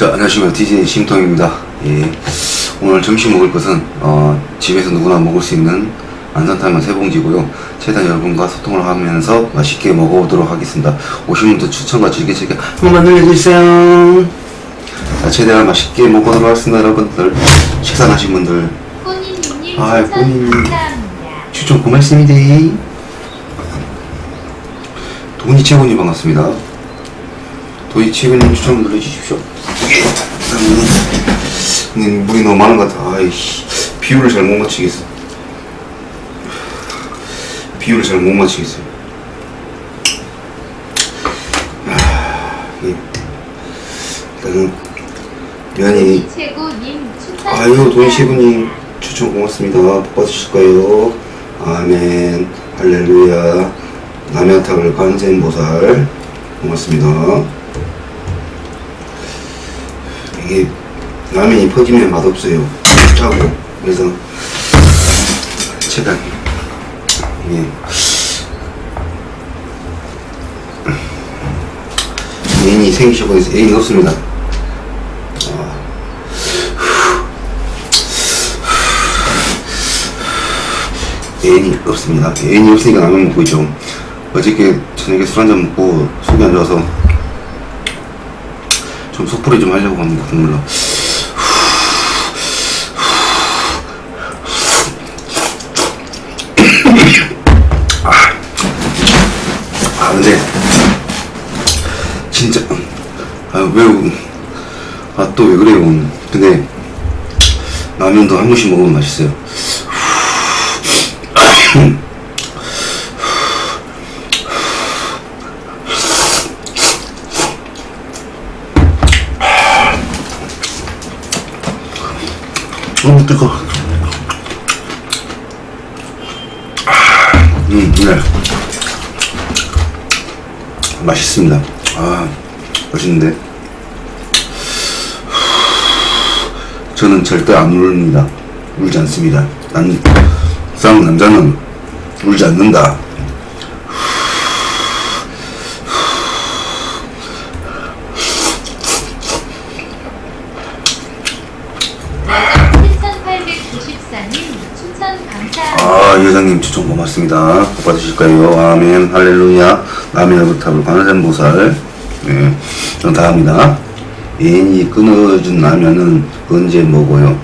자, 안녕하십니까. DJ 심통입니다. 예. 오늘 점심 먹을 것은, 어, 집에서 누구나 먹을 수 있는 안산타면 세 봉지고요. 최대한 여러분과 소통을 하면서 맛있게 먹어보도록 하겠습니다. 오신 분들 추천과 즐겨찾기 한 번만 눌러주세요. 자, 최대한 맛있게 먹어보도록 하겠습니다, 여러분들. 식사하신 분들, 꼬니님 꼬니님. 감사합니다. 추천 고맙습니다. 돈이 최고님 반갑습니다. 돈이 최고님 추천 눌러주십시오. 근데 물이 너무 많은 것 같아. 아이씨, 비율을 잘 못 맞추겠어. 비율을 잘 못 맞추겠어요. 아, 이게 일단은 면이 최고님 추천 아유 돈이 감사합니다. 시부님 추천 고맙습니다. 복 받으실 거예요. 아멘 할렐루야 남야탁을 관세음보살 고맙습니다. 이게 라면이 퍼지면 맛없어요. 짜고 그래서 제가 이게 애인이 생기시고 해서 애인 없습니다. 애인이 없습니다. 애인이 없으니까 라면 먹고 있죠. 어저께 저녁에 술 한잔 먹고 속이 안 좋아서 좀 속풀이 좀 하려고 합니다. 국물로. 아 근데 진짜 아왜아또 왜 그래요? 근데 라면도 한 번씩 먹으면 맛있어요. 너무 뜨거. 음, 네. 맛있습니다. 아, 맛있는데. 저는 절대 안 울립니다. 울지 않습니다. 난, 쌍 남자는 울지 않는다. 나장 7894님 추천 감사합니다. 아, 여장님 추천 고맙습니다. 복 받으실 거예요. 아멘, 할렐루야. 남의 여부탑을 관세음보살. 네, 전 다 합니다. 애인이 끊어준 라면은 언제 먹어요?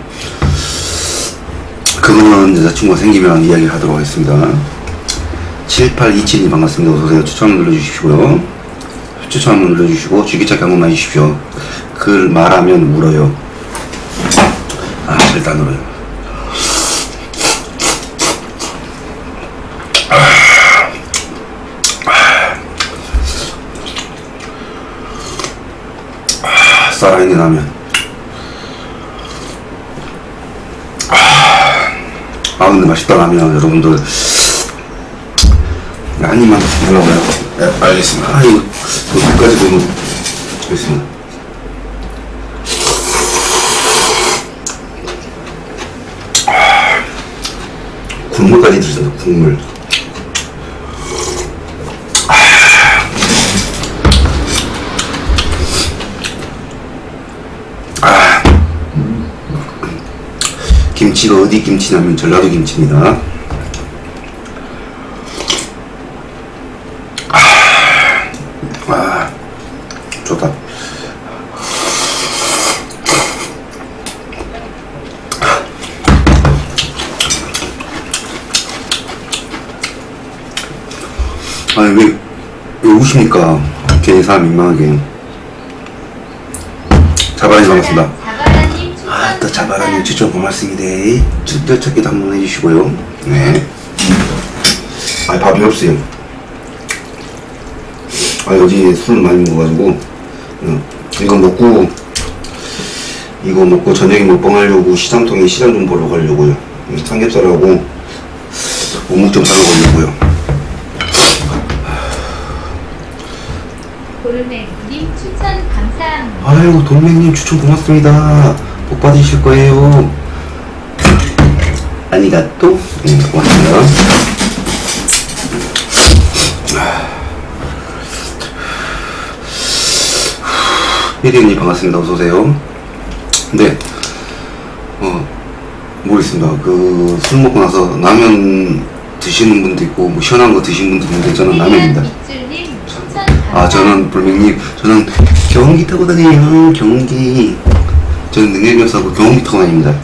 그거는 여자친구가 생기면 이야기 하도록 하겠습니다. 7827님 반갑습니다. 어서오세요. 추천 눌러주시고요. 추천 눌러주시고, 주기차기 한 번만 해주십시오. 글 말하면 울어요. 아, 절대 안 울어요. 살아있는 라면. 아, 근데 맛있다, 라면. 여러분들. 한 입만 먹어봐요. 네, 알겠습니다. 아, 이거, 끝까지 너무, 알겠습니다. 국물까지 드시죠, 국물. 김치가 어디 김치냐면 전라도 김치입니다. 아, 아, 좋다. 아니 왜, 왜 우십니까? 괜히 사람 민망하게. 자바라니 반갑습니다. 자바라님 추천 아, 또 자바라님 감사합니다. 추천 고맙습니다. 주변 찾기도 한번 해주시고요. 네. 아, 밥이 없어요. 아, 어제 술 많이 먹어가지고, 어, 이거 먹고, 이거 먹고 저녁에 먹방 하려고 시장통에 시장 좀 보러 가려고요. 음, 삼겹살하고, 어묵 좀 사러 가려고요. 골맥님 추천 감사합니다. 아유, 돌멩님 추천 고맙습니다. 복 받으실 거예요. 아니가또? 네, 고맙습니다. 혜리언니 반갑습니다. 어서오세요. 네, 어, 모르겠습니다. 그, 술 먹고 나서 라면 드시는 분도 있고, 뭐, 시원한 거 드시는 분도 있는데, 저는 라면입니다. 추천 감사합니다. 아, 저는, 불맹님, 저는 경운기 타고 다녀요. 경운기. 저는 능력이 없어서 경운기 타고 다닙니다.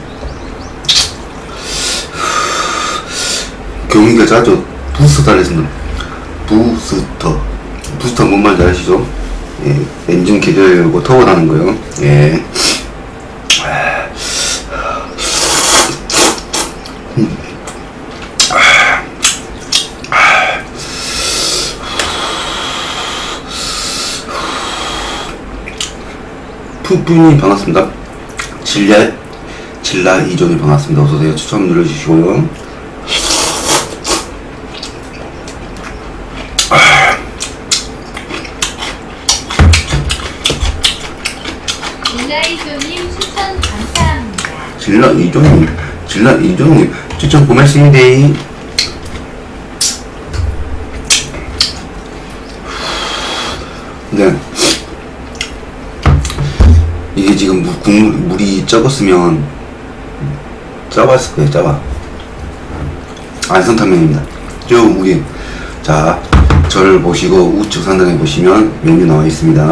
경운기가 짜죠. 부스터 달렸습니다. 부스터. 부스터 뭔 말인지 아시죠? 예, 엔진 계절 열고 타고 다는 거요. 예. 푸푸님 반갑습니다. 질라 질라 이종이 반갑습니다. 어서 오세요. 추천 눌러주시고요. 일라이조님 추천 감사합니다. 질라 이종님 질라 이종님 추천 고맙습니다. 적었으면 짜봤을 거예요. 짜봐. 안성탕면입니다. 저 물이 자 저를 보시고 우측 상단에 보시면 메뉴 나와 있습니다.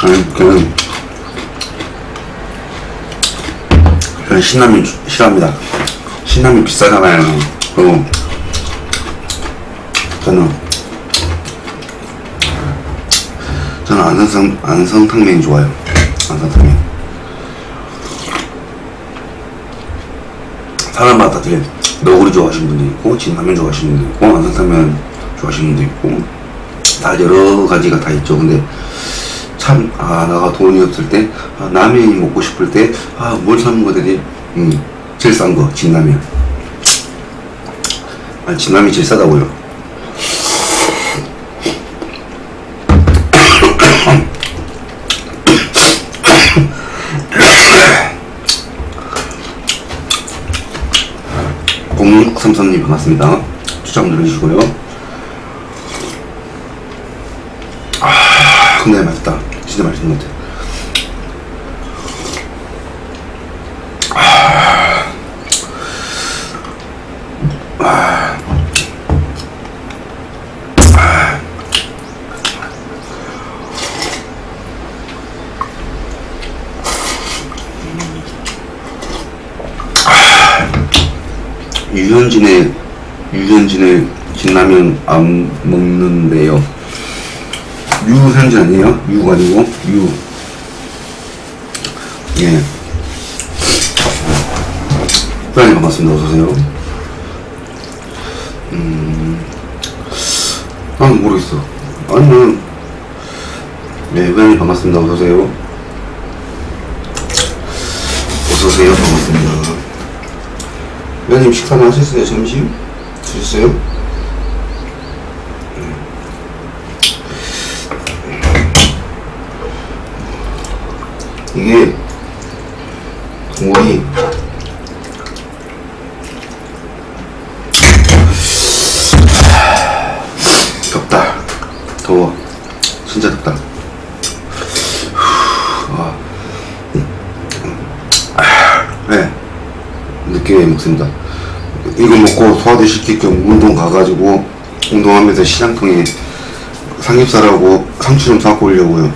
저는 저는 신라면 주- 싫어합니다. 신라면 비싸잖아요. 그리고 저는 저는 안성탕 안성탕면이 좋아요. 안성탕면. 사람마다 되게 너구리 좋아하시는 분도 있고 진라면 좋아하시는 분도 있고 안성탕면 좋아하시는 분도 있고 다 여러 가지가 다 있죠. 근데 참, 아, 나가 돈이 없을 때, 아, 라면이 먹고 싶을 때, 아, 뭘 사는 거들이, 음, 제일 싼 거, 진라면. 아, 진라면이 제일 싸다고요. 삼삼님 반갑습니다. 추천 눌러주시고요. 아, 근데 맛있다. 진짜 맛있는 것 같아. 유현진의 유현진의 진라면 안 먹는데요. 유현진 아니에요? 유가 아니고 유. 예. 후라이 반갑습니다. 어서 오세요. 음. 아 모르겠어. 아니면 네 후라이 반갑습니다. 어서 오세요. 어서 오세요. 반갑습니다. 회장님 식사는 하셨어요? 점심? 드셨어요? 이게 국물이 덥다 더워 진짜 덥다 아. 네 늦게 먹습니다. 이거 먹고 소화도 시킬 겸 운동 가가지고 운동하면서 시장통에 삼겹살하고 상추 좀 사고 오려고요.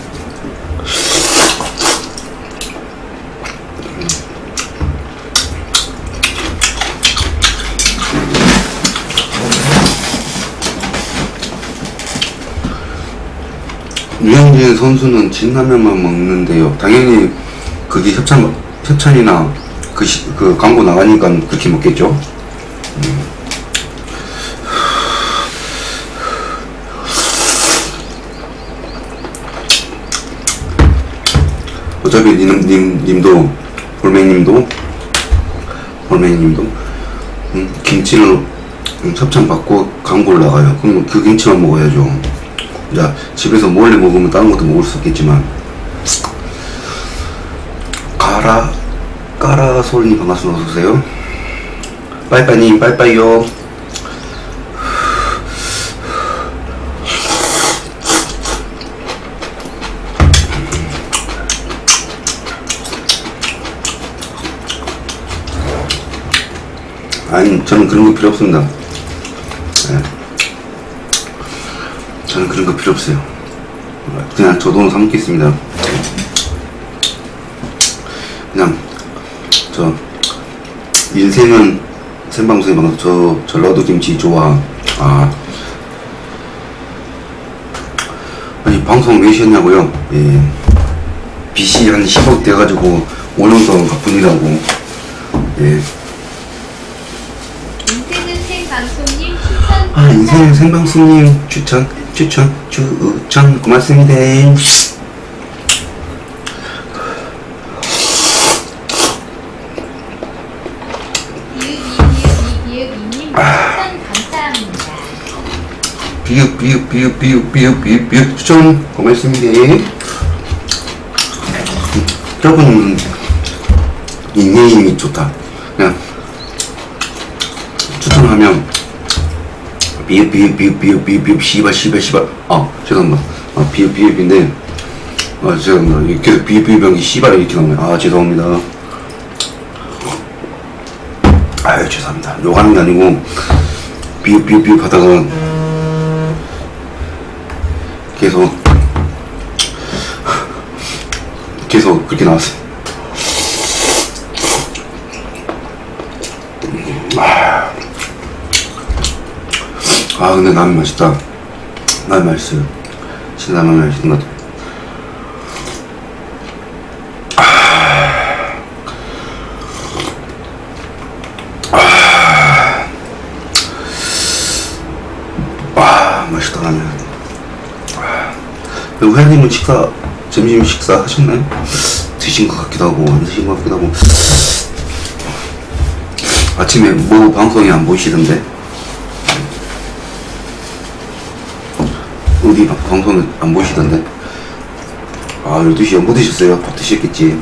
유현진 선수는 진라면만 먹는데요. 당연히 그게 협찬 협찬이나 그, 시- 그 광고 나가니까 그렇게 먹겠죠. 음. 어차피 님, 님, 님도 볼맹님도 볼맹님도 음, 김치를 음, 협찬 받고 광고를 나가요. 그럼 그 김치만 먹어야죠. 자 집에서 몰래 먹으면 다른 것도 먹을 수 있겠지만 가라 까라솔님 반갑습니다 어서오세요 빠이빠이님, 빠이빠이요. 아니, 저는 그런 거 필요 없습니다. 예. 저는 그런 거 필요 없어요. 그냥 저돈 삼겠습니다. 그냥 저 인생은 생방송에 방송 저 전라도 김치 좋아. 아 아니 방송 왜 쉬었냐고요? 예. 빚이 한 10억 돼가지고 5년 동안 바쁜이라고. 예. 인생은 생방송님 추천 아 인생 생방송님 추천 추천 추천 고맙습니다. 비읍이비읍이비읍이님 추천 감사합니다. 비읍 비읍 비읍 비읍 비읍 비읍 비읍 추천 고맙습니다. 조금 닉네임이 좋다. 그냥 추천하면 비읍 비읍 비읍 비읍 비읍 비읍 씨발 씨발 씨발 아 죄송합니다. 아 비읍 비읍인데 아 죄송합니다. 계속 비읍 비읍 한게 씨발 이렇게 나오네. 아 죄송합니다. 아유 죄송합니다. 욕하는 게 아니고 비읍 비읍 비읍 하다가 계속 계속 그렇게 나왔어요. 아 근데 라면 맛있다. 라면 맛있어요. 진짜 라면 맛있는 것 같아. 아 맛있다 라면. 그리고 회장님은 식사, 점심 식사 하셨나요? 드신 것 같기도 하고, 안 드신 것 같기도 하고. 아침에 뭐 방송이 안 보이시던데? 어디 방- 방송에 안 보이시던데? 아, 12시에 못 드셨어요? 밥 드셨겠지.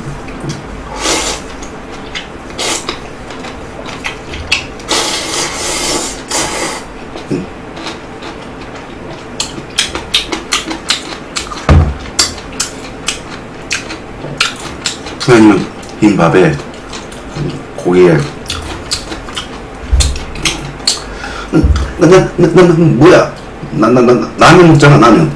아니면 흰 밥에 고기에 나나 나 나 뭐야? 나 나 나 라면 먹잖아 라면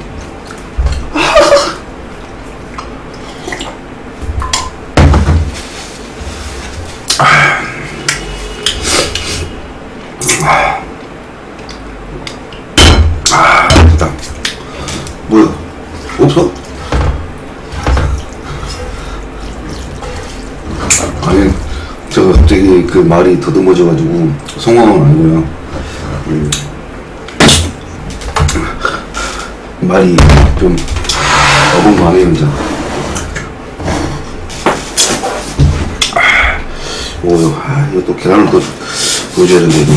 말이 더듬어져가지고 송황은 아니고요. 음, 말이 좀 어벙벙하네요 진짜. 아, 오, 아, 이거 또 계란을 또 보여줘야 되는데.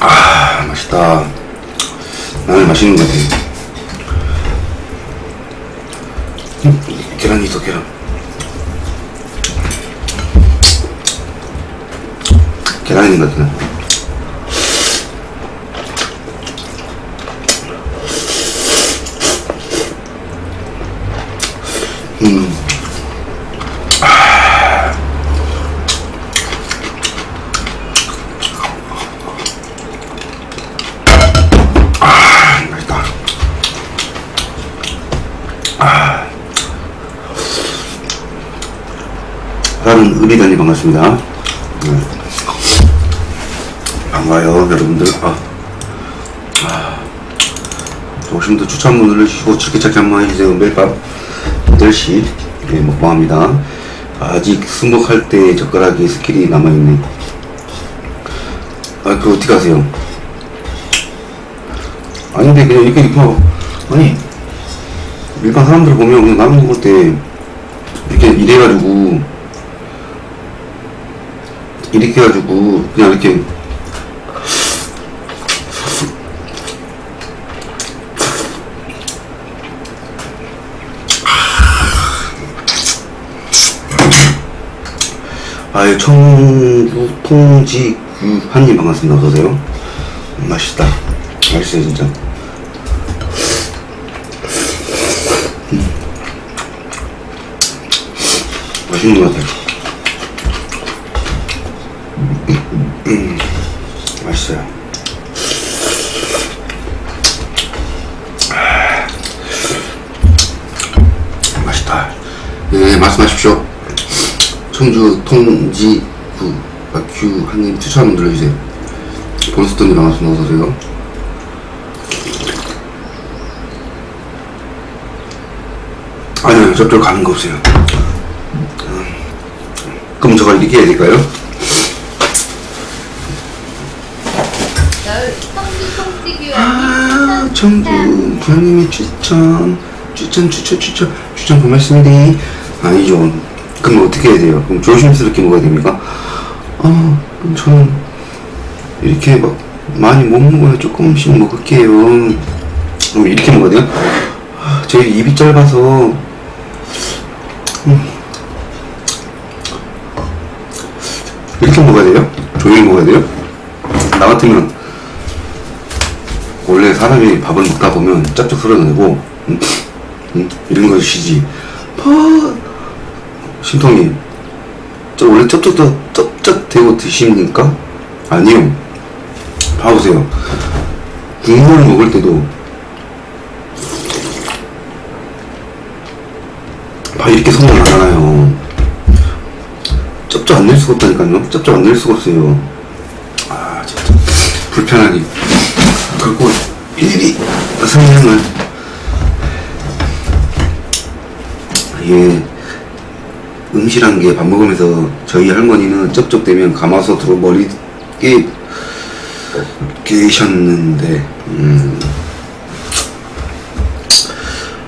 아 맛있다 나는 맛있는 것 같아 음, 계란이 있어 계란 계란 있는 것 같아 음. 맛있다. 아. 나는 의리단이 반갑습니다. 네. 반가워요, 여러분들. 아. 아. 오신 분들 추천 문을 눌러주시고, 즐겨찾기 한번 해주세요. 매일 밤 8시 네, 먹방합니다. 아직 승복할 때 젓가락에 스킬이 남아있네. 아, 그거 어떻게 하세요? 아닌데 그냥 이렇게 입고 아니 일반 사람들 보면 그냥 라면 먹을 때 이렇게 이래가지고 이렇게 해가지고 그냥 이렇게 아, 아유 청국 통지 한입 반갑습니다. 어서오세요. 맛있다. 맛있어요 진짜. 맛있는 것 같아요. 청주 통지 구, 아, 규, 한님 추천 한번 눌러주세요. 본스톤님 반갑습니다. 어서오세요. 아니요, 저쪽 가는 거 없어요. 음, 그럼 이렇게 해야 될까요? 아, 청주 추천 교님의 추천, 추천, 추천, 추천, 추천 고맙습니다. 아니죠. 그럼 어떻게 해야 돼요? 그럼 조심스럽게 먹어야 됩니까? 아, 저는 이렇게 막 많이 못 먹어요. 조금씩 먹을게요. 그럼 이렇게 먹어야 돼요? 아, 제 입이 짧아서 음. 이렇게 먹어야 돼요? 조용히 먹어야 돼요? 나 같으면 원래 사람이 밥을 먹다 보면 짭짭 소리가 나고 음, 음, 이런 것이지 아, 심통이 저 원래 쩝쩝 쩝쩝 대고 드십니까? 아니요. 봐보세요. 국물 먹을 때도 봐 이렇게 손을 안 하나요? 쩝쩝 안 낼 수가 없다니까요. 쩝쩝 안 낼 수가 없어요. 아 진짜. 불편하게 그리고 일일이 설명을 이게 음식이란 게밥 먹으면서 저희 할머니는 쩝쩝대면 가마솥으로 머리 깨 깨셨는데 음.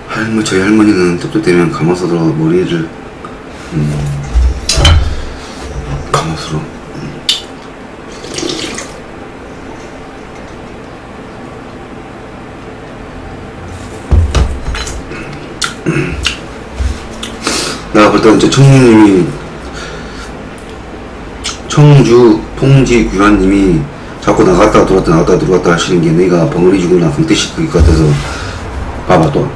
할머 저희 할머니는 쩝쩝대면 가마솥으로 머리를 음 가마솥으로 내가 볼 때는 저 청주님이 청주 통지 규환님이 자꾸 나갔다 들어왔다 나갔다 들어왔다 하시는 게 내가 벙어리 주거나 강태식 것 같아서 봐봐 또.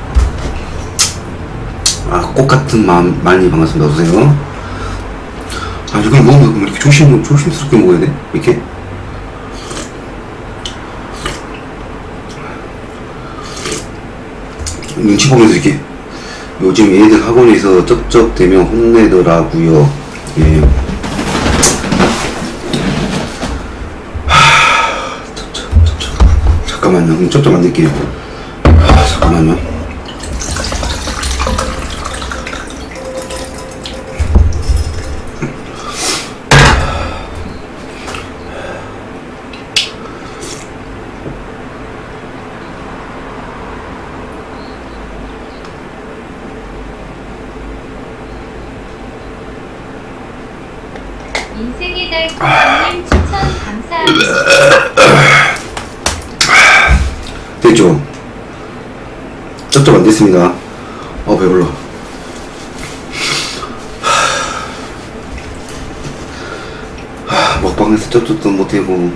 아, 꽃 같은 마음 많이 반갑습니다. 어서오세요. 아, 이걸 먹으면 그럼 이렇게 조심, 조심스럽게 먹어야 돼? 이렇게? 눈치 보면서 이렇게 요즘 애들 학원에서 쩝쩝대면 혼내더라고요. 예. 하, 쩝쩝, 쩝쩝. 잠깐만요. 쩝쩝 만들게요. 아, 잠깐만요. 인생의 달님 추천 감사합니다. 됐죠? 쩝쩝 안 됐습니다. 어, 배불러. 하, 먹방에서 쩝쩝도 못하고,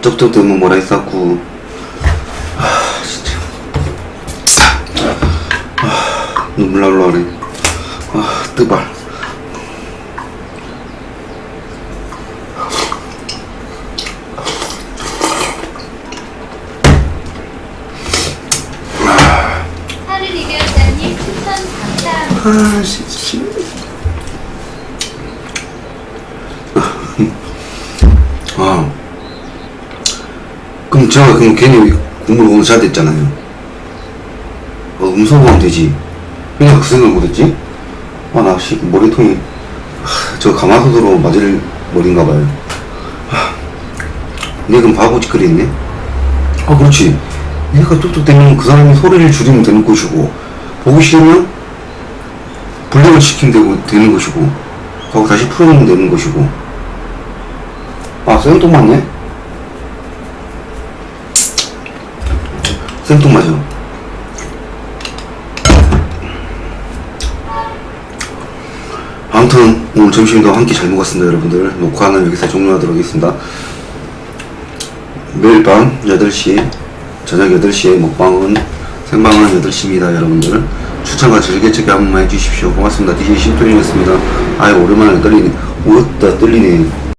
쩝쩝 때문에 뭐라 했었고, 아, 진짜. 아, 눈물 날라 그래. 아, 뜨발. 하를 이별자님 추천 감사합니다. 아, 진짜. 아. 그럼 제가 그럼 괜히 국물 오늘 잘 됐잖아요. 어, 음소거하면 되지. 그냥 그 생각을 못했지? 아, 나, 씨, 머리통이, 하, 저 가마솥으로 맞을 머리인가 봐요. 그럼 바보 짓거리 했네? 아, 그렇지. 내가 뚝뚝 대면 그 사람이 소리를 줄이면 되는 것이고, 보기 싫으면 블랙을 시키면 되고, 되는 것이고, 하고 다시 풀어놓으면 되는 것이고. 아, 생뚱맞네? 생뚱맞아. 아무튼 오늘 점심도 한 끼 잘 먹었습니다 여러분들 녹화는 여기서 종료하도록 하겠습니다 매일 밤 8시 저녁 8시에 먹방은 생방은 8시입니다 여러분들 추천과 즐겨찾기 한 번만 해주십시오. 고맙습니다. DJ 심토님이었습니다. 아유 오랜만에 떨리네. 오였다 떨리네